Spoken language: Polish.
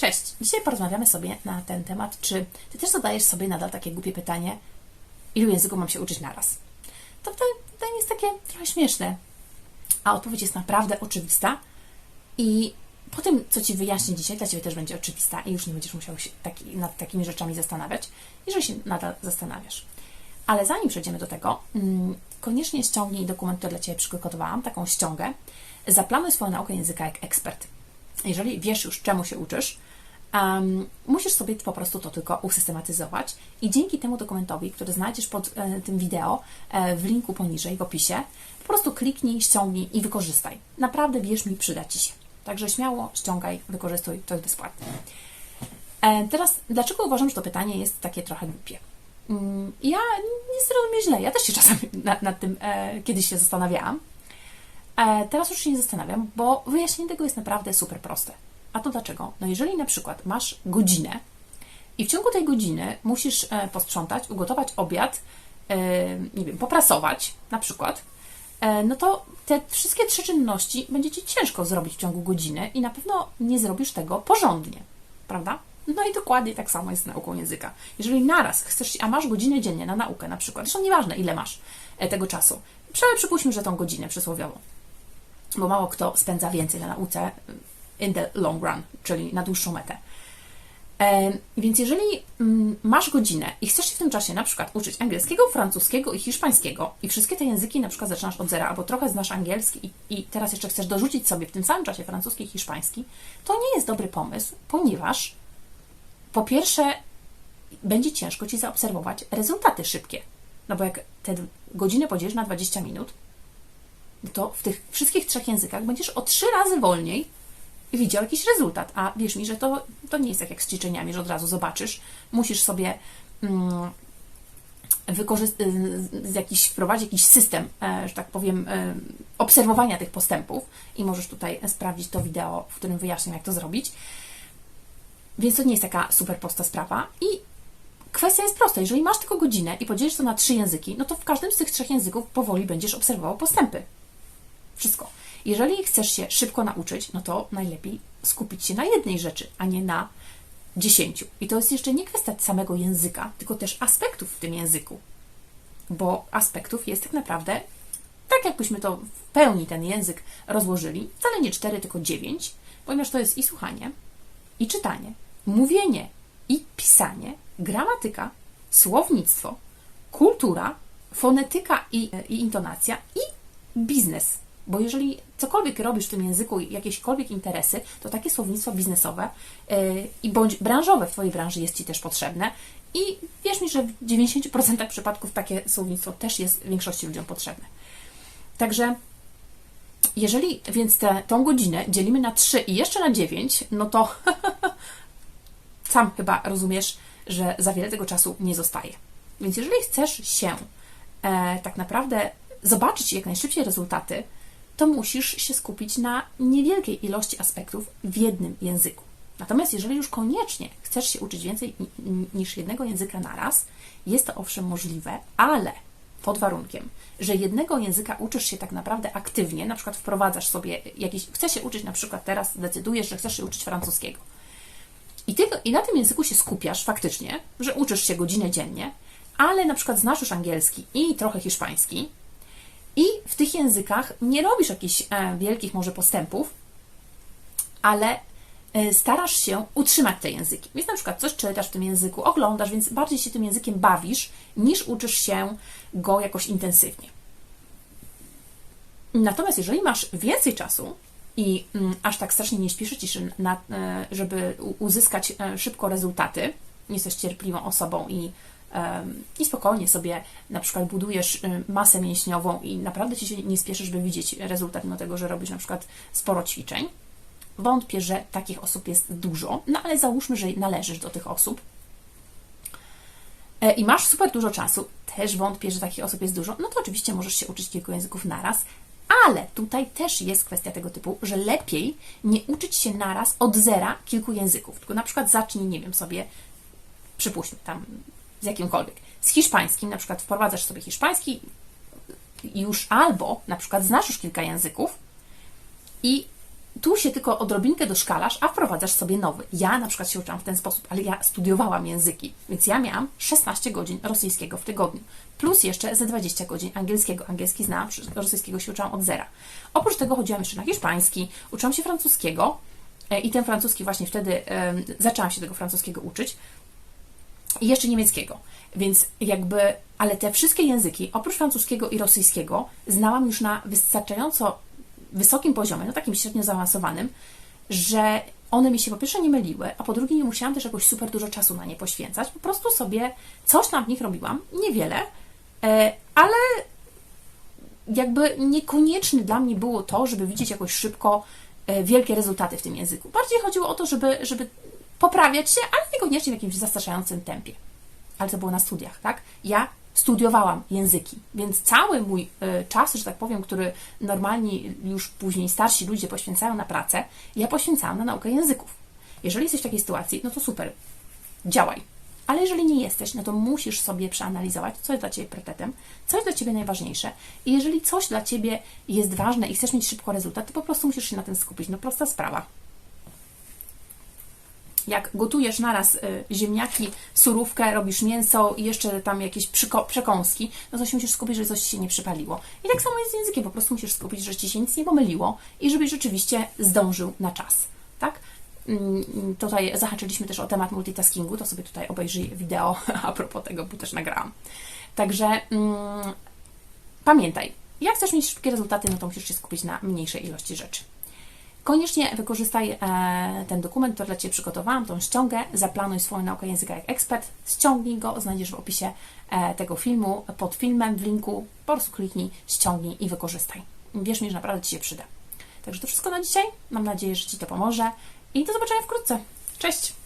Cześć! Dzisiaj porozmawiamy sobie na ten temat, czy Ty też zadajesz sobie nadal takie głupie pytanie, ilu języków mam się uczyć naraz? To pytanie jest takie trochę śmieszne, a odpowiedź jest naprawdę oczywista i po tym, co Ci wyjaśnię dzisiaj, dla Ciebie też będzie oczywista i już nie będziesz musiał się taki, nad takimi rzeczami zastanawiać, jeżeli się nadal zastanawiasz. Ale zanim przejdziemy do tego, mm, koniecznie ściągnij dokument, który dla Ciebie przygotowałam, taką ściągę. Zaplanuj swoją naukę języka jak ekspert. Jeżeli wiesz już, czemu się uczysz, um, musisz sobie po prostu to tylko usystematyzować i dzięki temu dokumentowi, który znajdziesz pod e, tym wideo e, w linku poniżej, w opisie, po prostu kliknij, ściągnij i wykorzystaj. Naprawdę, wierz mi, przyda Ci się. Także śmiało ściągaj, wykorzystuj, to jest bezpłatne. E, teraz, dlaczego uważam, że to pytanie jest takie trochę głupie? Mm, ja nie zrozumiem źle, ja też się czasami nad, nad tym e, kiedyś się zastanawiałam. E, teraz już się nie zastanawiam, bo wyjaśnienie tego jest naprawdę super proste. A to dlaczego? No jeżeli na przykład masz godzinę i w ciągu tej godziny musisz e, posprzątać, ugotować obiad, e, nie wiem, poprasować na przykład, e, no to te wszystkie trzy czynności będzie Ci ciężko zrobić w ciągu godziny i na pewno nie zrobisz tego porządnie, prawda? No i dokładnie tak samo jest z nauką języka. Jeżeli naraz chcesz, a masz godzinę dziennie na naukę na przykład, zresztą nieważne ile masz tego czasu, przypuśćmy, że tą godzinę przysłowiową, bo mało kto spędza więcej na nauce in the long run, czyli na dłuższą metę. Więc jeżeli mm, masz godzinę i chcesz się w tym czasie na przykład uczyć angielskiego, francuskiego i hiszpańskiego i wszystkie te języki na przykład zaczynasz od zera, albo trochę znasz angielski i, i teraz jeszcze chcesz dorzucić sobie w tym samym czasie francuski i hiszpański, to nie jest dobry pomysł, ponieważ po pierwsze będzie ciężko Ci zaobserwować rezultaty szybkie. No bo jak te godziny podzielisz na 20 minut, to w tych wszystkich trzech językach będziesz o trzy razy wolniej widział jakiś rezultat. A wierz mi, że to, to nie jest tak jak z ćwiczeniami, że od razu zobaczysz. Musisz sobie mm, wykorzystać, jakiś, wprowadzić jakiś system, e, że tak powiem, e, obserwowania tych postępów i możesz tutaj sprawdzić to wideo, w którym wyjaśniam, jak to zrobić. Więc to nie jest taka super prosta sprawa i kwestia jest prosta. Jeżeli masz tylko godzinę i podzielisz to na trzy języki, no to w każdym z tych trzech języków powoli będziesz obserwował postępy. Wszystko. Jeżeli chcesz się szybko nauczyć, no to najlepiej skupić się na jednej rzeczy, a nie na dziesięciu. I to jest jeszcze nie kwestia samego języka, tylko też aspektów w tym języku. Bo aspektów jest tak naprawdę, tak jakbyśmy to w pełni ten język rozłożyli, wcale nie cztery, tylko dziewięć, ponieważ to jest i słuchanie, i czytanie, mówienie, i pisanie, gramatyka, słownictwo, kultura, fonetyka i, i intonacja i biznes bo jeżeli cokolwiek robisz w tym języku, jakiekolwiek interesy, to takie słownictwo biznesowe yy, i bądź branżowe w Twojej branży jest Ci też potrzebne. I wierz mi, że w 90% przypadków takie słownictwo też jest większości ludziom potrzebne. Także jeżeli więc tę tą godzinę dzielimy na 3 i jeszcze na 9, no to sam chyba rozumiesz, że za wiele tego czasu nie zostaje. Więc jeżeli chcesz się e, tak naprawdę zobaczyć jak najszybciej rezultaty, to musisz się skupić na niewielkiej ilości aspektów w jednym języku. Natomiast jeżeli już koniecznie chcesz się uczyć więcej niż jednego języka naraz, jest to owszem możliwe, ale pod warunkiem, że jednego języka uczysz się tak naprawdę aktywnie, na przykład wprowadzasz sobie jakiś, chcesz się uczyć na przykład teraz, decydujesz, że chcesz się uczyć francuskiego. I, ty, I na tym języku się skupiasz faktycznie, że uczysz się godzinę dziennie, ale na przykład znasz już angielski i trochę hiszpański, i w tych językach nie robisz jakichś e, wielkich może postępów, ale e, starasz się utrzymać te języki. Więc na przykład coś czytasz w tym języku, oglądasz, więc bardziej się tym językiem bawisz, niż uczysz się go jakoś intensywnie. Natomiast jeżeli masz więcej czasu i mm, aż tak strasznie nie śpieszy ci e, żeby uzyskać szybko rezultaty, jesteś cierpliwą osobą i i spokojnie sobie na przykład budujesz y, masę mięśniową i naprawdę ci się nie spieszysz, by widzieć rezultat, mimo tego, że robisz na przykład sporo ćwiczeń. Wątpię, że takich osób jest dużo, no ale załóżmy, że należysz do tych osób. E, i masz super dużo czasu, też wątpię, że takich osób jest dużo, no to oczywiście możesz się uczyć kilku języków naraz, ale tutaj też jest kwestia tego typu, że lepiej nie uczyć się naraz od zera kilku języków, tylko na przykład zacznij, nie wiem, sobie, przypuśćmy tam z jakimkolwiek. Z hiszpańskim, na przykład wprowadzasz sobie hiszpański już albo na przykład znasz już kilka języków i tu się tylko odrobinkę doszkalasz, a wprowadzasz sobie nowy. Ja na przykład się uczyłam w ten sposób, ale ja studiowałam języki, więc ja miałam 16 godzin rosyjskiego w tygodniu, plus jeszcze ze 20 godzin angielskiego. Angielski znałam, rosyjskiego się uczyłam od zera. Oprócz tego chodziłam jeszcze na hiszpański, uczyłam się francuskiego e, i ten francuski właśnie wtedy um, zaczęłam się tego francuskiego uczyć i jeszcze niemieckiego. Więc jakby, ale te wszystkie języki, oprócz francuskiego i rosyjskiego, znałam już na wystarczająco wysokim poziomie, no takim średnio zaawansowanym, że one mi się po pierwsze nie myliły, a po drugie nie musiałam też jakoś super dużo czasu na nie poświęcać. Po prostu sobie coś tam w nich robiłam, niewiele, e, ale jakby niekonieczne dla mnie było to, żeby widzieć jakoś szybko e, wielkie rezultaty w tym języku. Bardziej chodziło o to, żeby, żeby poprawiać się, ale niekoniecznie w jakimś zastraszającym tempie. Ale to było na studiach, tak? Ja studiowałam języki, więc cały mój y, czas, że tak powiem, który normalni już później starsi ludzie poświęcają na pracę, ja poświęcałam na naukę języków. Jeżeli jesteś w takiej sytuacji, no to super, działaj. Ale jeżeli nie jesteś, no to musisz sobie przeanalizować, co jest dla Ciebie priorytetem, co jest dla Ciebie najważniejsze. I jeżeli coś dla Ciebie jest ważne i chcesz mieć szybko rezultat, to po prostu musisz się na tym skupić. No prosta sprawa jak gotujesz naraz y, ziemniaki, surówkę, robisz mięso i jeszcze tam jakieś przekąski, no to się musisz skupić, żeby coś Ci się nie przypaliło. I tak samo jest z językiem, po prostu musisz skupić, że Ci się nic nie pomyliło i żebyś rzeczywiście zdążył na czas, tak? Mm, tutaj zahaczyliśmy też o temat multitaskingu, to sobie tutaj obejrzyj wideo a propos tego, bo też nagrałam. Także mm, pamiętaj, jak chcesz mieć szybkie rezultaty, no to musisz się skupić na mniejszej ilości rzeczy. Koniecznie wykorzystaj e, ten dokument, który dla Ciebie przygotowałam, tą ściągę, zaplanuj swoją naukę języka jak ekspert, ściągnij go, znajdziesz w opisie e, tego filmu, pod filmem, w linku, po prostu kliknij, ściągnij i wykorzystaj. Wierz mi, że naprawdę Ci się przyda. Także to wszystko na dzisiaj. Mam nadzieję, że Ci to pomoże i do zobaczenia wkrótce. Cześć!